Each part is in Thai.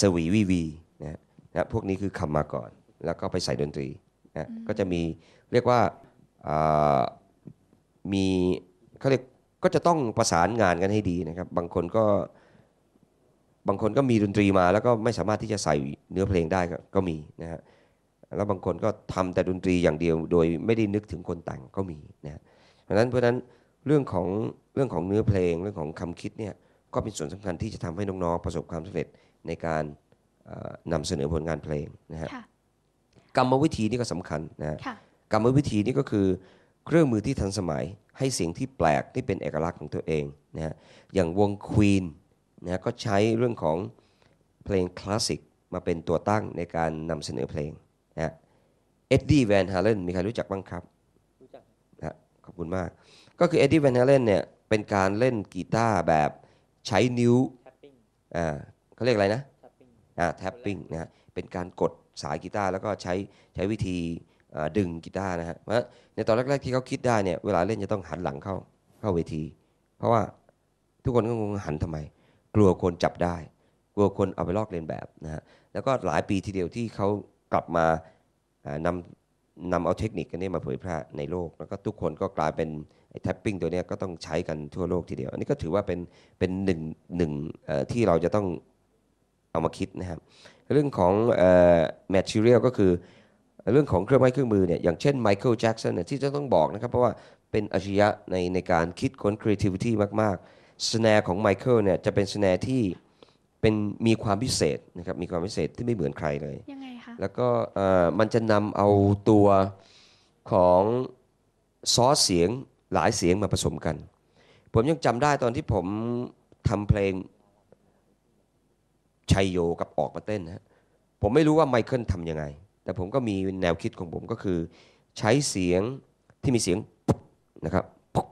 สวีวีวีนะนะพวกนี้คือคำมาก่อน แล้วก็ไปใส่ดนตรีนะก็จะมีเรียกว่าอ่ามีเขาเรียกก็จะต้องประสานงานกันให้ดีนะครับ บางคนก็บางคนก็มีดนตรีมา แล้วก็ไม่สามารถที่จะใส่เนื้อเพลงได้ก็ก็มีนะฮะแล้วบางคนก็ทำแต่ดนตรีอย่างเดียว โดยไม่ได้นึกถึงคนแต่งก็มีนะฮะเพราะฉะนั้นเพราะฉะนั้นเรื่องของเรื่องของเนื้อเพลงเรื่องของคำคิดเนี่ยก็เป็นส่วนสำคัญที่จะทำให้น้องๆประสบความสำเร็จ ในการเอ่อนำเสนอผลงานเพลงนะฮะค่ะกรรมวิธีนี่ก็สำคัญนะฮะค่ะกรรมวิธีนี่ก็คือเครื่องมือที่ทันสมัยให้เสียงที่แปลกที่เป็นเอกลักษณ์ของตัวเองนะฮะอย่างวงควีนนะฮะก็ใช้เรื่องของเพลงคลาสสิกมาเป็นตัวตั้งในการนำเสนอเพลงนะฮะเอ็ดดี้แวนฮาเลนมีใครรู้จักบ้างครับนะฮะขอบคุณมาก ก็คือเอ็ดดี้แวนฮาเลนเนี่ยเป็นการเล่นกีตาร์แบบใช้นิ้วอ่า เขาเรียกอะไรนะอ่าแท็ปปิ้งนะฮะเป็นการกดสายกีตาร์แล้วก็ใช้ใช้วิธีเอ่อดึงกีตาร์นะฮะเพราะในตอนแรกๆที่เขาคิดได้เนี่ยเวลาเล่นจะต้องหันหลังเข้าเข้าเวที เพราะว่าทุกคนก็งงหันทำไม กลัวคนจับได้ กลัวคนเอาไปลอกเลียนแบบนะฮะแล้วก็หลายปีทีเดียวที่เขากลับมาอ่านำนำเอาเทคนิคกันนี้มาเผยแพร่ในโลก แล้วก็ทุกคนก็กลายเป็นแท็ปปิ้งตัวเนี้ยก็ต้องใช้กันทั่วโลกทีเดียว อันนี้ก็ถือว่าเป็นเป็นหนึ่งหนึ่งเอ่อที่เราจะต้อง เอามาคิดนะครับเรื่องของเอ่อ material ก็คือเรื่องของเครื่องไม้เครื่องมือเนี่ยอย่างเช่นไมเคิลแจ็กสันเนี่ยที่จะต้องบอกนะครับ เพราะว่าเป็นอาชญะในในการคิดค้น creativity มากๆ snare ของไมเคิลเนี่ยจะเป็น snare ที่เป็นมีความพิเศษนะครับมีความพิเศษที่ไม่เหมือนใครเลยยังไงคะแล้วก็เอ่อมันจะนำเอาตัวของซอสเสียงหลายเสียงมาผสมกัน ผมยังจำได้ตอนที่ผมทำเพลง ชัยโยกับออกมาเต้นฮะผมไม่รู้ว่าไมเคิลทำยังไง แต่ผมก็มีแนวคิดของผมก็คือ ใช้เสียงที่มีเสียงนะครับปุ๊บ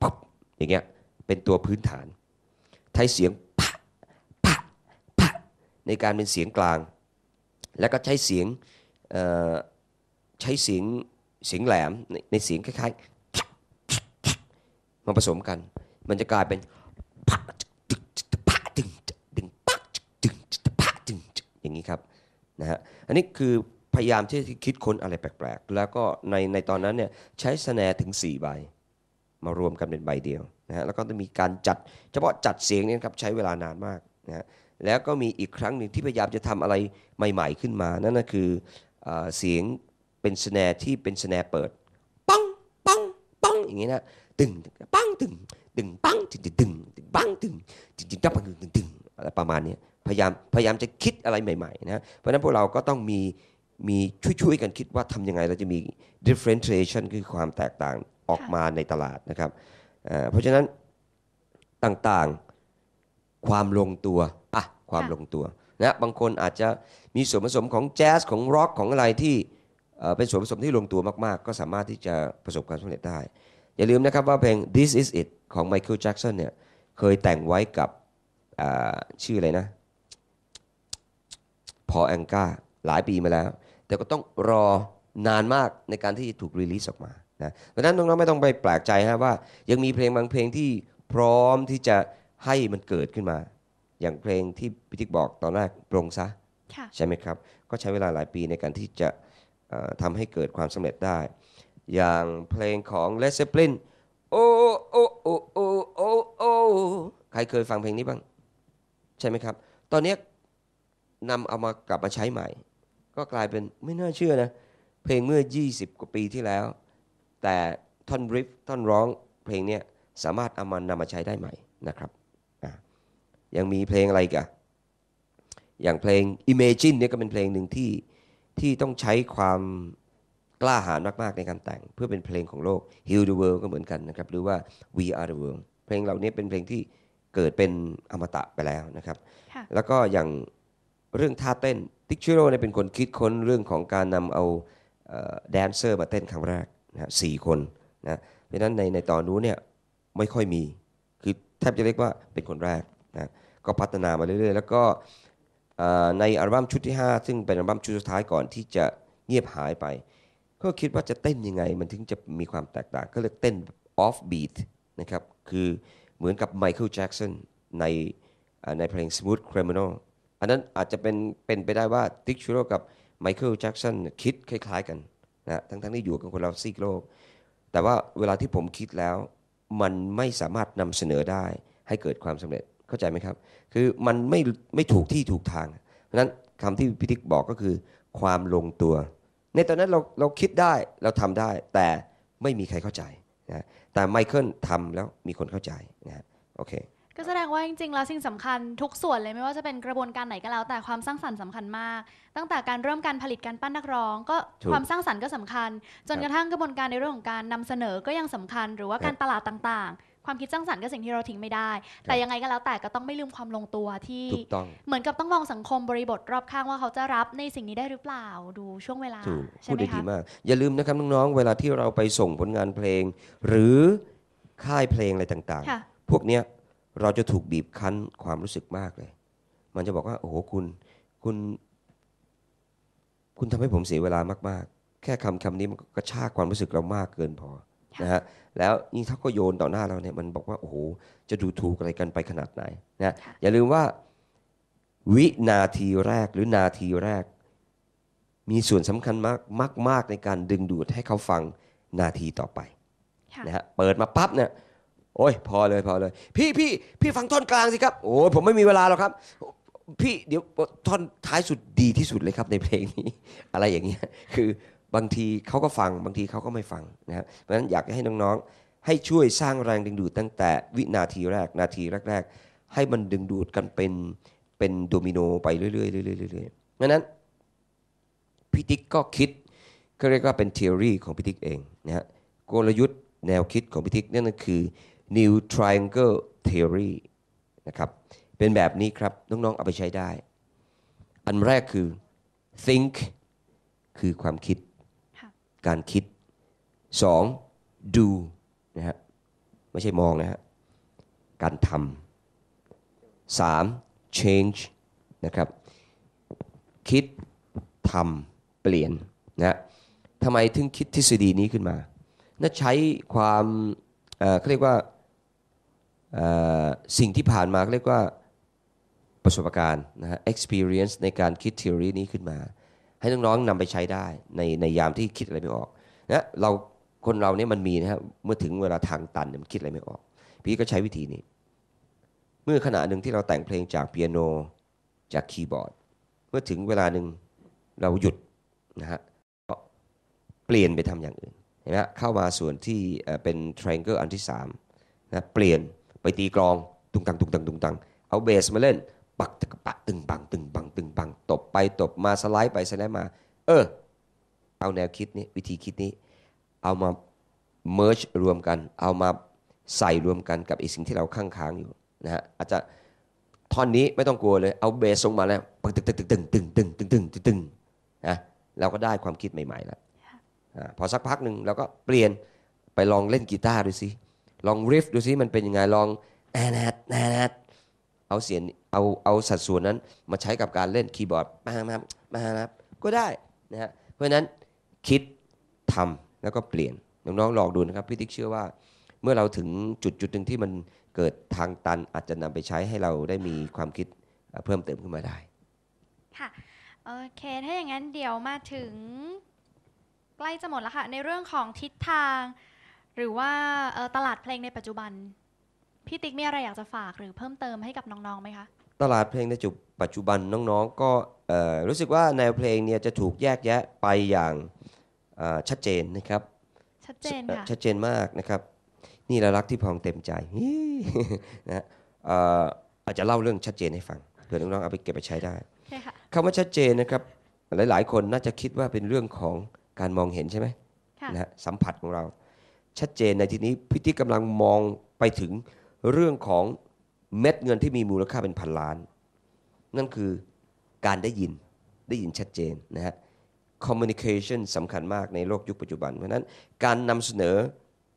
ปุ๊บอย่างเงี้ยเป็นตัวพื้นฐาน ใช้เสียงพะพะพะในการเป็นเสียงกลาง แล้วก็ใช้เสียงใช้เสียงเสียงแหลมในในเสียงคล้ายๆมาผสมกัน มันจะกลายเป็นพะจึก นะฮะอันนี้คือพยายามที่จะคิดค้นอะไรแปลกๆ แล้วก็ในในตอนนั้นเนี่ยใช้สแนร์ถึง 4 ใบ มารวมกันเป็นใบเดียวนะฮะแล้วก็ต้องมีการจัดเฉพาะจัดเสียงเนี่ยครับใช้เวลานานมากนะฮะแล้วก็มีอีกครั้งหนึ่งที่พยายามจะทำอะไรใหม่ ๆ ขึ้นมา นั่นก็คือเอเสียงเป็นสแนร์ที่เป็นสแนร์เปิดปังปังปังอย่างนี้นะตึงปังตึงตึงปังตึงตึงตึงตึงปังตึงตึงตึงปังตึงตึงตึงอะไรประมาณเนี้ย พยายามพยายามจะคิดอะไรใหม่ๆนะเพราะฉะนั้นพวกเราก็ต้องมีมีช่วยๆกันคิดว่าทำยังไงเราจะมี differentiation คือความแตกต่างออกมาในตลาดนะครับเพราะฉะนั้นต่างๆความลงตัวอะความลงตัวนะบางคนอาจจะมีส่วนผสมของแจ๊สของร็อกของอะไรที่เป็นส่วนผสมที่ลงตัวมากๆ ก็สามารถที่จะประสบความสำเร็จได้ อย่าลืมนะครับว่าเพลง This Is It ของ Michael Jackson เนี่ยเคยแต่งไว้กับชื่ออะไรนะ พอแองกาหลายปีมาแล้ว แต่ก็ต้องรอนานมากในการที่จะถูกรีลิสออกมานะเพราะฉะนั้นน้องๆไม่ต้องไปแปลกใจฮะว่า ยังมีเพลงบางเพลงที่พร้อมที่จะให้มันเกิดขึ้นมา อย่างเพลงที่พิทิกบอกตอนแรกปรงซะค่ะใช่ไหมครับ ก็ใช้เวลาหลายปีในการที่จะเอ่อทำให้เกิดความสำเร็จได้ อย่างเพลงของ Led Zeppelin โอ้โอ้โอ้โอ้โอ้โอ้ใครเคยฟังเพลงนี้บ้าง ใช่ไหมครับ ตอนเนี้ย นำเอามากลับมาใช้ใหม่ ก็กลายเป็นไม่น่าเชื่อนะ เพลงเมื่อ 20 กว่าปีที่แล้ว แต่ท่อนริฟท่อนร้องเพลงเนี้ยสามารถเอามานำมาใช้ได้ใหม่นะครับอะยังมีเพลงอะไรอีกอะอย่างเพลง Imagine เนี่ยก็เป็นเพลงหนึ่งที่ที่ต้องใช้ความกล้าหาญมาก ๆ ในการแต่ง เพื่อเป็นเพลงของโลก Heal the World ก็เหมือนกันนะครับ หรือว่า We Are the World เพลงเหล่านี้เป็นเพลงที่เกิดเป็นอมตะไปแล้วนะครับค่ะแล้วก็อย่าง เรื่องท่าเต้นติ๊กชิโร่เนี่ยเป็นคนคิดค้นเรื่องของการนำเอาแดนเซอร์มาเต้นครั้งแรกนะสี่คนนะเพราะฉะนั้นในในตอนนู้นเนี่ยไม่ค่อยมี คือแทบจะเรียกว่าเป็นคนแรกนะก็พัฒนามาเรื่อยๆ แล้วก็ในอัลบั้มชุดที่ 5 ซึ่งเป็นอัลบั้มชุดสุดท้ายก่อนที่จะเงียบหายไป ก็คิดว่าจะเต้นยังไง มันถึงจะมีความแตกต่าง ก็เลยเต้น off beat นะครับ คือเหมือนกับไมเคิลแจ็กสันในในเพลง Smooth Criminal อันนั้นอาจจะเป็นเป็นไปได้ว่าดิกชูโรกับไมเคิลแจ็กสันคิดคล้าย ๆ กันนะทั้งทั้งที่อยู่กันคนเราซีกโลก แต่ว่าเวลาที่ผมคิดแล้ว มันไม่สามารถนำเสนอได้ให้เกิดความสำเร็จเข้าใจไหมครับ คือมันไม่ไม่ถูกที่ถูกทาง เพราะนั้นคำที่พิทิกบอกก็คือ ความลงตัว ในตอนนั้นเราเราคิดได้เราทำได้ แต่ไม่มีใครเข้าใจนะแต่ไมเคิลทำแล้วมีคนเข้าใจนะฮะโอเค ก็แสดงว่าจริงๆ แล้วสิ่งสำคัญทุกส่วนเลยไม่ว่าจะเป็นกระบวนการไหนก็แล้ว แต่ความสร้างสรรค์สำคัญมาก ตั้งแต่การเริ่มการผลิตการปั้นนักร้อง ก็ถูกความสร้างสรรค์ก็สำคัญ จนครับกระทั่งกระบวนการในเรื่องของการนำเสนอก็ยังสำคัญ หรือว่าครับการตลาดต่างๆ ความคิดสร้างสรรค์ก็สิ่งที่เราทิ้งไม่ได้ แต่ยังไงก็แล้วแต่ก็ต้องไม่ลืมความลงตัวที่ถูกต้องเหมือนกับต้องมองสังคมบริบทรอบข้างว่าเขาจะรับในสิ่งนี้ได้หรือเปล่าดูช่วงเวลาถูกใช่พูดไหมได้ดีคะมากอย่าลืมนะครับน้องๆเวลาที่เราไปส่งผลงานเพลง หรือค่ายเพลงอะไรต่างค่ะๆพวกเนี้ย เราจะถูกบีบคั้นความรู้สึกมากเลย มันจะบอกว่า โอ้โหคุณคุณ คุณทำให้ผมเสียเวลามากๆ แค่คำคำนี้มันก็กระชากความรู้สึกเรามากเกินพอค่ะนะฮะแล้วยิ่งถ้าก็โยนต่อหน้าเราเนี่ยมันบอกว่าโอ้โหจะดูถูกอะไรกันไปขนาดไหนนะอย่าลืมว่า วินาทีแรกหรือนาทีแรก มีส่วนสำคัญมากมากมากในการดึงดูดให้เขาฟังนาทีต่อไปค่ะนะฮะเปิดมาปั๊บเนี่ย โอ้ยพอเลยพอเลย พี่พี่พี่ฟังท่อนกลางสิครับโอ้ยผมไม่มีเวลาหรอกครับ พี่เดี๋ยวท่อนท้ายสุดดีที่สุดเลยครับในเพลงนี้ อะไรอย่างเงี้ยคือบางทีเขาก็ฟังบางทีเขาก็ไม่ฟังนะครับเพราะฉะนั้นอยากให้น้องๆ ให้ช่วยสร้างแรงดึงดูดตั้งแต่วินาทีแรกนาทีแรก ๆ ให้มันดึงดูดกันเป็นเป็นโดมิโนไปเรื่อยๆเรื่อยๆเรื่อยๆเพราะนั้นพิติกก็คิดก็เรียกว่าเป็นทฤษฎีของพิติกเองนะฮะกลยุทธ์แนวคิดของพิติกนั่นก็คือ New Triangle Theory นะครับ เป็นแบบนี้ครับ น้อง ๆ เอาไปใช้ได้ อันแรกคือ think คือความคิดค่ะการคิด 2. do นะฮะ ไม่ใช่มองนะฮะ การทำ 3. change นะครับ คิดทำเปลี่ยนนะฮะทำไมถึงคิดทฤษฎีนี้ขึ้นมา น่าใช้ความเอ่อเขาเรียกว่าเอ่อ สิ่งที่ผ่านมาเรียกว่าประสบการณ์นะฮะ experience ในการคิด theory นี้ขึ้นมา ให้น้องๆนำไปใช้ได้ในในยามที่คิดอะไรไม่ออกนะเราคนเราเนี่ยมันมีนะครับเมื่อถึงเวลาทางตันเนี่ยมันคิดอะไรไม่ออก พี่ก็ใช้วิธีนี้ เมื่อขณะหนึ่งที่เราแต่งเพลงจากเปียโนจากคีย์บอร์ด เมื่อถึงเวลาหนึ่งเราหยุดนะฮะก็เปลี่ยนไปทำอย่างอื่นเห็นไหมฮะเข้ามาส่วนที่เอ่อเป็น triangle อันที่3นะเปลี่ยน ไปตีกลองตุงตังตุงตังตุงตังเอาเบสมาเล่น ปักตึกปะตึงปังตึงปังตึงปังตบไปตบมาสไลด์ไปสไลด์มา เออ เอาแนวคิดนี้วิธีคิดนี้ เอามา merge รวมกัน เอามาใส่รวมกันกับอีกสิ่งที่เราค้างค้างอยู่นะฮะอาจจะท่อนนี้ไม่ต้องกลัวเลย เอาเบสลงมาแล้วปังตึงตึงตึงตึงตึงตึงตึงตึงตึงนะเราก็ได้ความคิดใหม่ๆแล้วพอสักพักหนึ่งเราก็เปลี่ยนไปลองเล่นกีตาร์ดูสิ ลองริฟดูสิมันเป็นยังไงลองแอนแอดแอนแอดเอาเสียงเอาเอาสัดส่วนนั้นมาใช้กับการเล่นคีย์บอร์ดมาครับมามามาก็ได้นะฮะเพราะนั้นคิดทำแล้วก็เปลี่ยนน้องๆลองดูนะครับพี่ติ๊กเชื่อว่า เมื่อเราถึงจุดจุดหนึ่งที่มันเกิดทางตันอาจจะนำไปใช้ให้เราได้มีความคิดเพิ่มเติมขึ้นมาได้ค่ะโอเค ถ้าอย่างนั้นเดี๋ยวมาถึงใกล้จะหมดแล้วค่ะ ในเรื่องของทิศทาง หรือว่าเอ่อตลาดเพลงในปัจจุบัน พี่ติ๊กมีอะไรอยากจะฝากหรือเพิ่มเติมให้กับน้องๆไหมคะ ตลาดเพลงในจุดปัจจุบันน้องๆ ก็เอ่อรู้สึกว่าแนวเพลงเนี่ยจะถูกแยกแยะไปอย่างเอ่อชัดเจนนะครับ ชัดเจนค่ะชัดเจนมากนะครับ นี่เรารักที่พองเต็มใจนะฮะเอ่ออาจจะเล่าเรื่องชัดเจนให้ฟังเผื่อน้องๆเอาไปเก็บไปใช้ได้โอเคค่ะคำว่าชัดเจนนะครับ หลายๆ คนน่าจะคิดว่าเป็นเรื่องของการมองเห็นใช่ไหมค่ะนะฮะสัมผัสของเรา ชัดเจนในที่นี้พิธีกำลังมองไปถึงเรื่องของเม็ดเงินที่มีมูลค่าเป็นพันล้าน นั่นคือการได้ยินได้ยินชัดเจนนะฮะ communication สำคัญมากในโลกยุคปัจจุบัน เพราะนั้นการนำเสนอ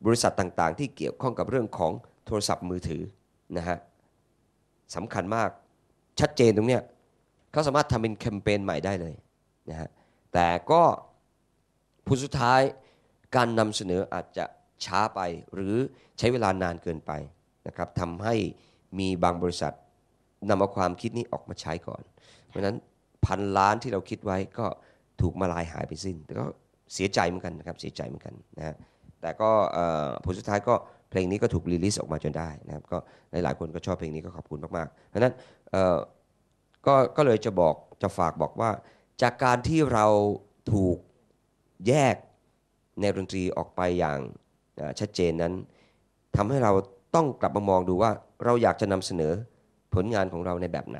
บริษัทต่างๆ ที่เกี่ยวข้องกับเรื่องของโทรศัพท์มือถือนะฮะสำคัญมากชัดเจนตรงเนี้ยเขาสามารถทำเป็นแคมเปญใหม่ได้เลยนะฮะแต่ก็ผลสุดท้ายการนำเสนออาจจะ ช้าไปหรือใช้เวลานานเกินไปนะครับทำให้มีบางบริษัทนำเอาความคิดนี้ออกมาใช้ก่อน เพราะฉะนั้นพันล้านที่เราคิดไว้ก็ถูกมาลายหายไปสิ้น แต่ก็เสียใจเหมือนกันนะครับเสียใจเหมือนกันนะฮะแต่ก็ผลสุดท้ายก็เพลงนี้ก็ถูกรีลิสออกมาจนได้นะครับก็หลายๆคนก็ชอบเพลงนี้ก็ขอบคุณมากๆเพราะฉะนั้นก็ก็เลยจะบอกจะฝากบอกว่า จากการที่เราถูกแยกแนดนตรีออกไปอย่าง ชัดเจนนั้นทำให้เราต้องกลับมามองดูว่าเราอยากจะนำเสนอผลงานของเราในแบบไหน